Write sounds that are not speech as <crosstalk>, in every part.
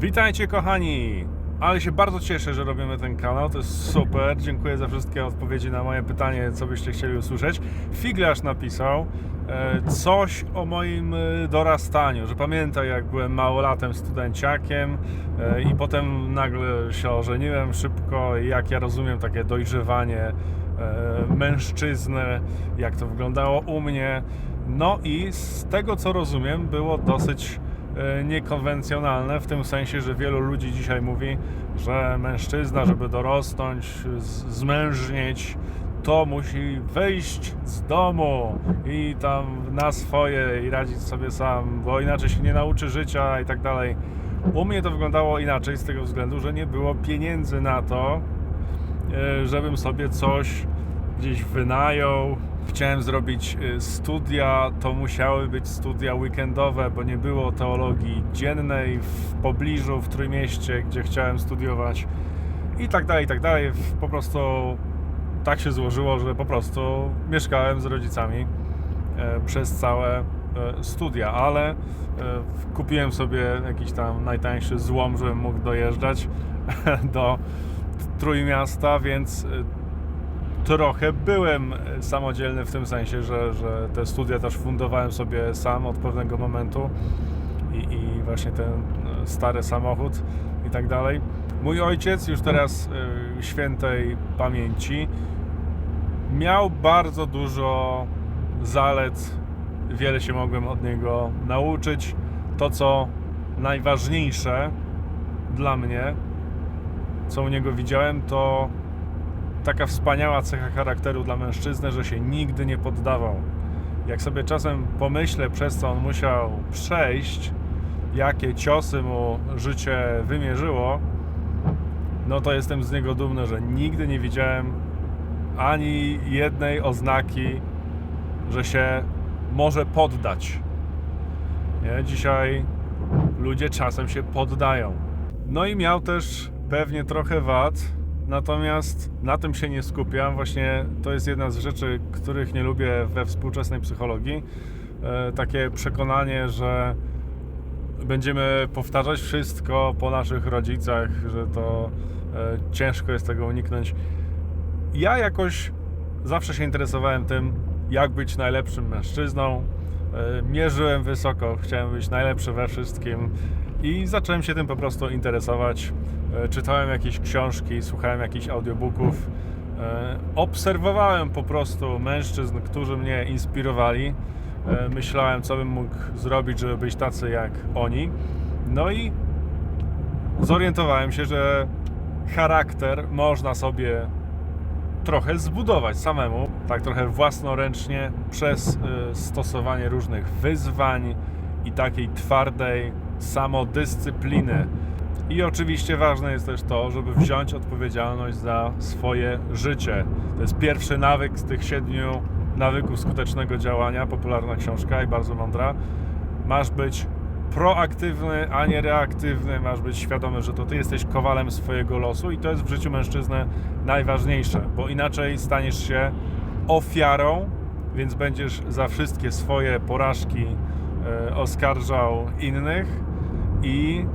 Witajcie kochani! Ale się bardzo cieszę, że robimy ten kanał, to jest super. Dziękuję za wszystkie odpowiedzi na moje pytanie, co byście chcieli usłyszeć. Figlarz napisał e, coś o moim e, dorastaniu, że pamięta jak byłem małolatem studenciakiem e, i potem nagle się ożeniłem szybko jak ja rozumiem takie dojrzewanie mężczyzny, jak to wyglądało u mnie. No i z tego co rozumiem było dosyć niekonwencjonalne, w tym sensie, że wielu ludzi dzisiaj mówi, że mężczyzna, żeby dorosnąć, zmężnieć, to musi wyjść z domu i tam na swoje i radzić sobie sam, bo inaczej się nie nauczy życia i tak dalej. U mnie to wyglądało inaczej z tego względu, że nie było pieniędzy na to, e, żebym sobie coś gdzieś wynajął. Chciałem zrobić e, studia, to musiały być studia weekendowe, bo nie było teologii dziennej w pobliżu, w Trójmieście, gdzie chciałem studiować i tak dalej, i tak dalej. Po prostu tak się złożyło, że po prostu mieszkałem z rodzicami e, przez całe e, studia, ale e, kupiłem sobie jakiś tam najtańszy złom, żebym mógł dojeżdżać <laughs> do Trójmiasta, więc trochę byłem e, samodzielny w tym sensie, że, że te studia też fundowałem sobie sam od pewnego momentu i, i właśnie ten e, stary samochód i tak dalej. Mój ojciec, już teraz e, świętej pamięci, miał bardzo dużo zalet, wiele się mogłem od niego nauczyć. To, co najważniejsze dla mnie, co u niego widziałem, to taka wspaniała cecha charakteru dla mężczyzny, że się nigdy nie poddawał. Jak sobie czasem pomyślę, przez co on musiał przejść, jakie ciosy mu życie wymierzyło, no to jestem z niego dumny, że nigdy nie widziałem ani jednej oznaki, że się może poddać. Nie? Dzisiaj ludzie czasem się poddają. No i miał też pewnie trochę wad, natomiast na tym się nie skupiam. Właśnie to jest jedna z rzeczy, których nie lubię we współczesnej psychologii. E, takie przekonanie, że będziemy powtarzać wszystko po naszych rodzicach, że to e, ciężko jest tego uniknąć. Ja jakoś zawsze się interesowałem tym, jak być najlepszym mężczyzną. E, Mierzyłem wysoko, chciałem być najlepszy we wszystkim i zacząłem się tym po prostu interesować. E, Czytałem jakieś książki, słuchałem jakichś audiobooków. E, Obserwowałem po prostu mężczyzn, którzy mnie inspirowali. E, Myślałem, co bym mógł zrobić, żeby być tacy jak oni. No i zorientowałem się, że charakter można sobie trochę zbudować samemu, tak trochę własnoręcznie, przez stosowanie różnych wyzwań i takiej twardej samodyscypliny. I oczywiście ważne jest też to, żeby wziąć odpowiedzialność za swoje życie. To jest pierwszy nawyk z tych siedmiu nawyków skutecznego działania, popularna książka i bardzo mądra. Masz być proaktywny, a nie reaktywny. Masz być świadomy, że to ty jesteś kowalem swojego losu i to jest w życiu mężczyzny najważniejsze, bo inaczej staniesz się ofiarą, więc będziesz za wszystkie swoje porażki e, oskarżał innych i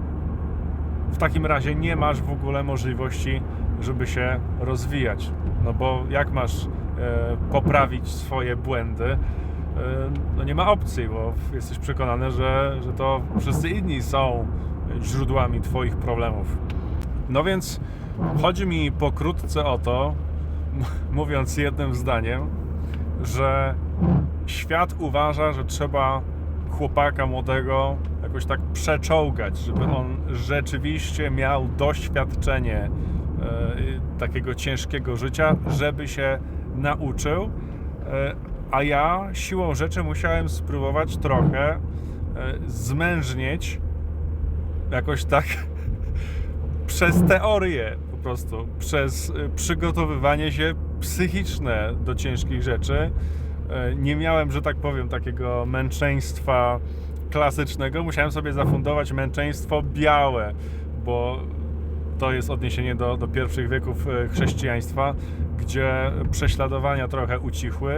w takim razie nie masz w ogóle możliwości, żeby się rozwijać. No bo jak masz e, poprawić swoje błędy? E, no nie ma opcji, bo jesteś przekonany, że, że to wszyscy inni są źródłami Twoich problemów. No więc chodzi mi pokrótce o to, <laughs> mówiąc jednym zdaniem, że świat uważa, że trzeba chłopaka młodego jakoś tak przeczołgać, żeby on rzeczywiście miał doświadczenie e, takiego ciężkiego życia, żeby się nauczył. E, a ja siłą rzeczy musiałem spróbować trochę e, zmężnieć jakoś tak <laughs> przez teorię po prostu, przez przygotowywanie się psychiczne do ciężkich rzeczy. Nie miałem, że tak powiem, takiego męczeństwa klasycznego. Musiałem sobie zafundować męczeństwo białe, bo to jest odniesienie do, do pierwszych wieków e, chrześcijaństwa, gdzie prześladowania trochę ucichły,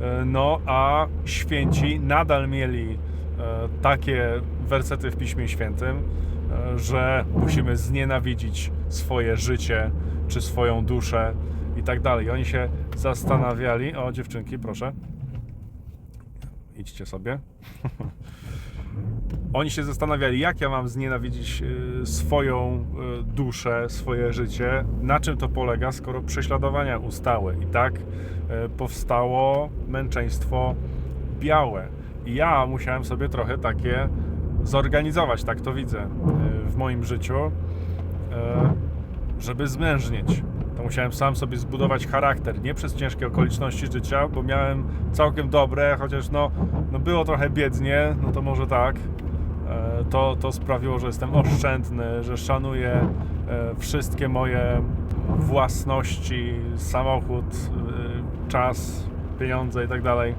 e, no a święci nadal mieli e, takie wersety w Piśmie Świętym, że musimy znienawidzić swoje życie czy swoją duszę i tak dalej. Oni się zastanawiali, o dziewczynki, proszę, idźcie sobie. <laughs> Oni się zastanawiali, jak ja mam znienawidzić y, swoją y, duszę, swoje życie, na czym to polega, skoro prześladowania ustały. I tak y, powstało męczeństwo białe. I ja musiałem sobie trochę takie zorganizować, tak to widzę w moim życiu, żeby zmężnieć. To musiałem sam sobie zbudować charakter, nie przez ciężkie okoliczności życia, bo miałem całkiem dobre, chociaż no, no było trochę biednie, no to może tak. E, To, to sprawiło, że jestem oszczędny, że szanuję e, wszystkie moje własności, samochód, e, czas, pieniądze i tak dalej.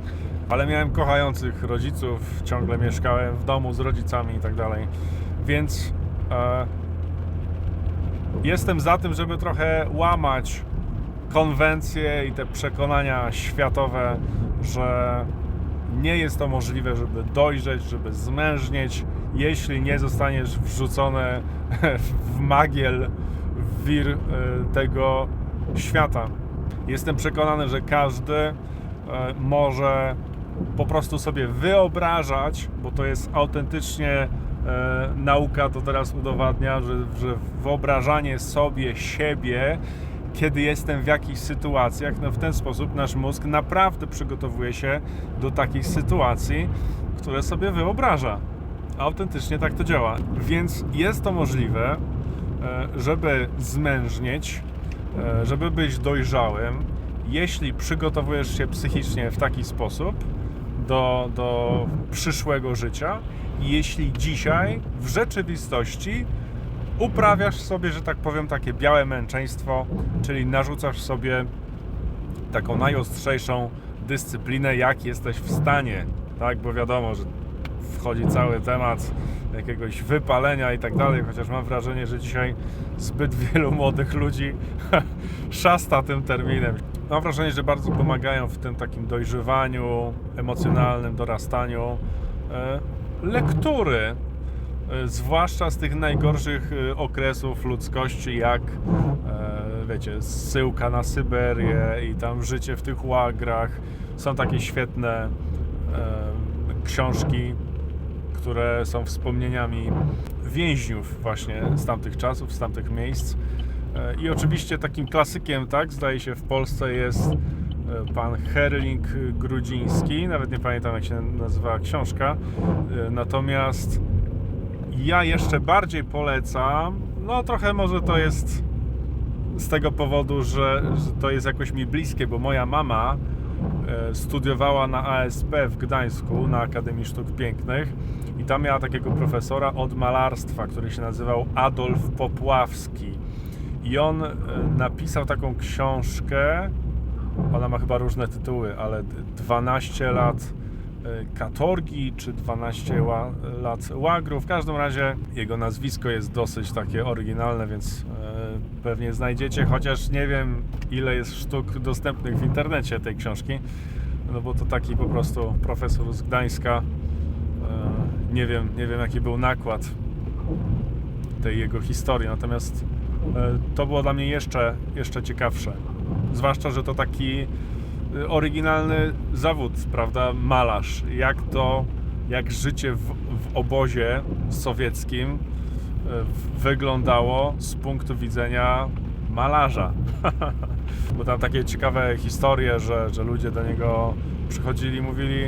Ale miałem kochających rodziców, ciągle mieszkałem w domu z rodzicami i tak dalej. Więc jestem za tym, żeby trochę łamać konwencje i te przekonania światowe, że nie jest to możliwe, żeby dojrzeć, żeby zmężnieć, jeśli nie zostaniesz wrzucony w magiel, w wir e, tego świata. Jestem przekonany, że każdy e, może po prostu sobie wyobrażać, bo to jest autentycznie nauka, to teraz udowadnia, że, że wyobrażanie sobie siebie, kiedy jestem w jakichś sytuacjach, no w ten sposób nasz mózg naprawdę przygotowuje się do takich sytuacji, które sobie wyobraża. Autentycznie tak to działa. Więc jest to możliwe, e, żeby zmężnieć, e, żeby być dojrzałym, jeśli przygotowujesz się psychicznie w taki sposób do, do przyszłego życia, jeśli dzisiaj w rzeczywistości uprawiasz sobie, że tak powiem, takie białe męczeństwo, czyli narzucasz sobie taką najostrzejszą dyscyplinę, jak jesteś w stanie, tak? Bo wiadomo, że wchodzi cały temat jakiegoś wypalenia i tak dalej, chociaż mam wrażenie, że dzisiaj zbyt wielu młodych ludzi <laughs> szasta tym terminem. Mam wrażenie, że bardzo pomagają w tym takim dojrzewaniu emocjonalnym, dorastaniu e, lektury, e, zwłaszcza z tych najgorszych e, okresów ludzkości, jak wiecie, zsyłka na Syberię i tam życie w tych łagrach. Są takie świetne książki, które są wspomnieniami więźniów właśnie z tamtych czasów, z tamtych miejsc. E, I oczywiście takim klasykiem, tak, zdaje się w Polsce jest e, pan Herling Grudziński, nawet nie pamiętam jak się nazywała książka. E, Natomiast ja jeszcze bardziej polecam, no trochę może to jest z tego powodu, że, że to jest jakoś mi bliskie, bo moja mama studiowała na ASP w Gdańsku, na Akademii Sztuk Pięknych i tam miała takiego profesora od malarstwa, który się nazywał Adolf Popławski. I on e, napisał taką książkę, ona ma chyba różne tytuły, ale d- 12 lat e, katorgi, czy 12 ła, lat łagru. W każdym razie jego nazwisko jest dosyć takie oryginalne, więc e, pewnie znajdziecie, chociaż nie wiem ile jest sztuk dostępnych w internecie tej książki, no bo to taki po prostu profesor z Gdańska. Nie wiem, nie wiem jaki był nakład tej jego historii, natomiast to było dla mnie jeszcze, jeszcze ciekawsze. Zwłaszcza, że to taki e, oryginalny zawód, prawda, malarz. Jak to, jak życie w, w obozie sowieckim e, wyglądało z punktu widzenia malarza. <laughs> Bo tam takie ciekawe historie, że, że ludzie do niego przychodzili i mówili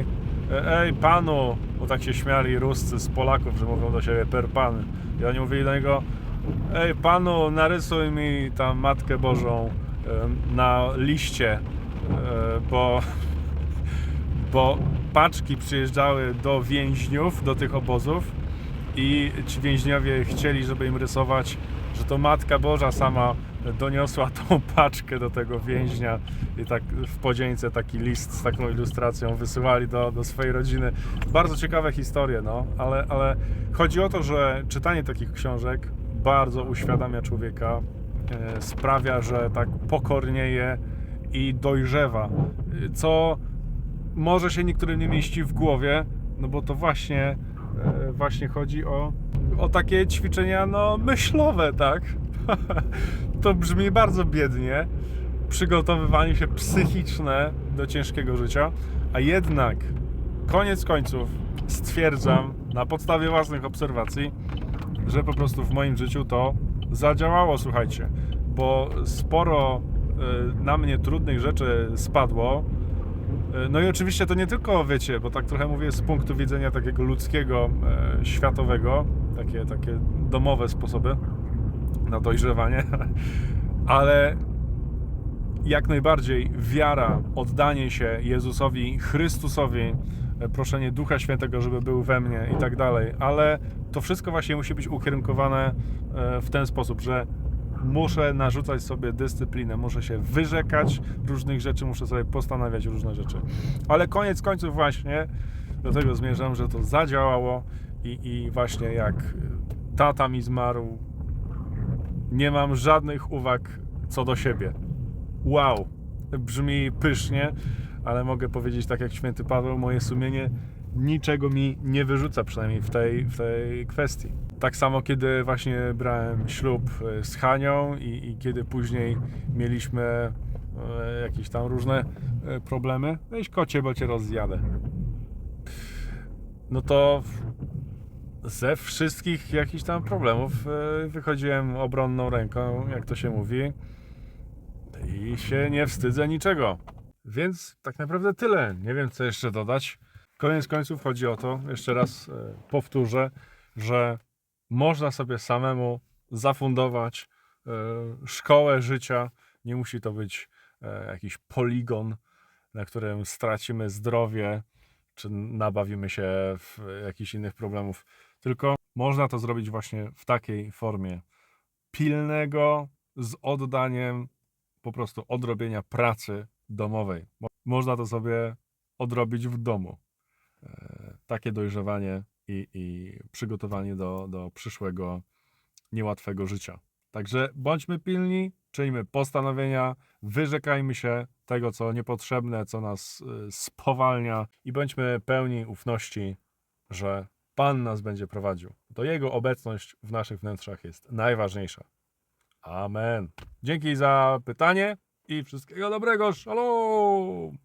"E, Ej panu, bo tak się śmiali Ruscy z Polaków, że mówią do siebie per pan. I oni mówili do niego Ej panu, narysuj mi tam Matkę Bożą em, na liście, e, bo, <laughs> bo paczki przyjeżdżały do więźniów, do tych obozów i ci więźniowie chcieli, żeby im rysować, że to Matka Boża sama doniosła <laughs> tą paczkę do tego więźnia i tak w podzieńce taki list z taką ilustracją wysyłali do, do swojej rodziny. Bardzo ciekawe historie, no, ale, ale chodzi o to, że czytanie takich książek bardzo uświadamia człowieka, e, sprawia, że tak pokornieje i dojrzewa, co może się niektórym nie mieści w głowie, no bo to właśnie e, właśnie chodzi o, o takie ćwiczenia no, myślowe, tak? <laughs> to brzmi bardzo biednie. Przygotowywanie się psychiczne do ciężkiego życia, a jednak koniec końców stwierdzam na podstawie własnych obserwacji, że po prostu w moim życiu to zadziałało, słuchajcie, bo sporo y, na mnie trudnych rzeczy spadło. Y, No i oczywiście to nie tylko, wiecie, bo tak trochę mówię z punktu widzenia takiego ludzkiego, e, światowego, takie, takie domowe sposoby na dojrzewanie, <laughs> ale jak najbardziej wiara, oddanie się Jezusowi, Chrystusowi, e, proszenie Ducha Świętego, żeby był we mnie i tak dalej, ale to wszystko właśnie musi być ukierunkowane e, w ten sposób, że muszę narzucać sobie dyscyplinę, muszę się wyrzekać różnych rzeczy, muszę sobie postanawiać różne rzeczy. Ale koniec końców właśnie do tego zmierzam, że to zadziałało i, i właśnie jak tata mi zmarł, nie mam żadnych uwag co do siebie. Wow, brzmi pysznie, ale mogę powiedzieć tak jak święty Paweł, moje sumienie niczego mi nie wyrzuca, przynajmniej w tej, w tej kwestii. Tak samo kiedy właśnie brałem ślub e, z Hanią i, i kiedy później mieliśmy e, jakieś tam różne e, problemy. Weź kocie, bo cię rozjadę. No to ze wszystkich jakichś tam problemów wychodziłem obronną ręką, jak to się mówi. I się nie wstydzę niczego. Więc tak naprawdę tyle. Nie wiem, co jeszcze dodać. Koniec końców chodzi o to, jeszcze raz e, powtórzę, że można sobie samemu zafundować e, szkołę życia. Nie musi to być e, jakiś poligon, na którym stracimy zdrowie, czy nabawimy się w jakichś innych problemów. Tylko można to zrobić właśnie w takiej formie pilnego, z oddaniem po prostu odrobienia pracy domowej. Mo- Można to sobie odrobić w domu. E, Takie dojrzewanie i, i przygotowanie do, do przyszłego niełatwego życia. Także bądźmy pilni, czyńmy postanowienia, wyrzekajmy się tego, co niepotrzebne, co nas y, spowalnia i bądźmy pełni ufności, że Pan nas będzie prowadził. To Jego obecność w naszych wnętrzach jest najważniejsza. Amen. Dzięki za pytanie i wszystkiego dobrego. Shalom!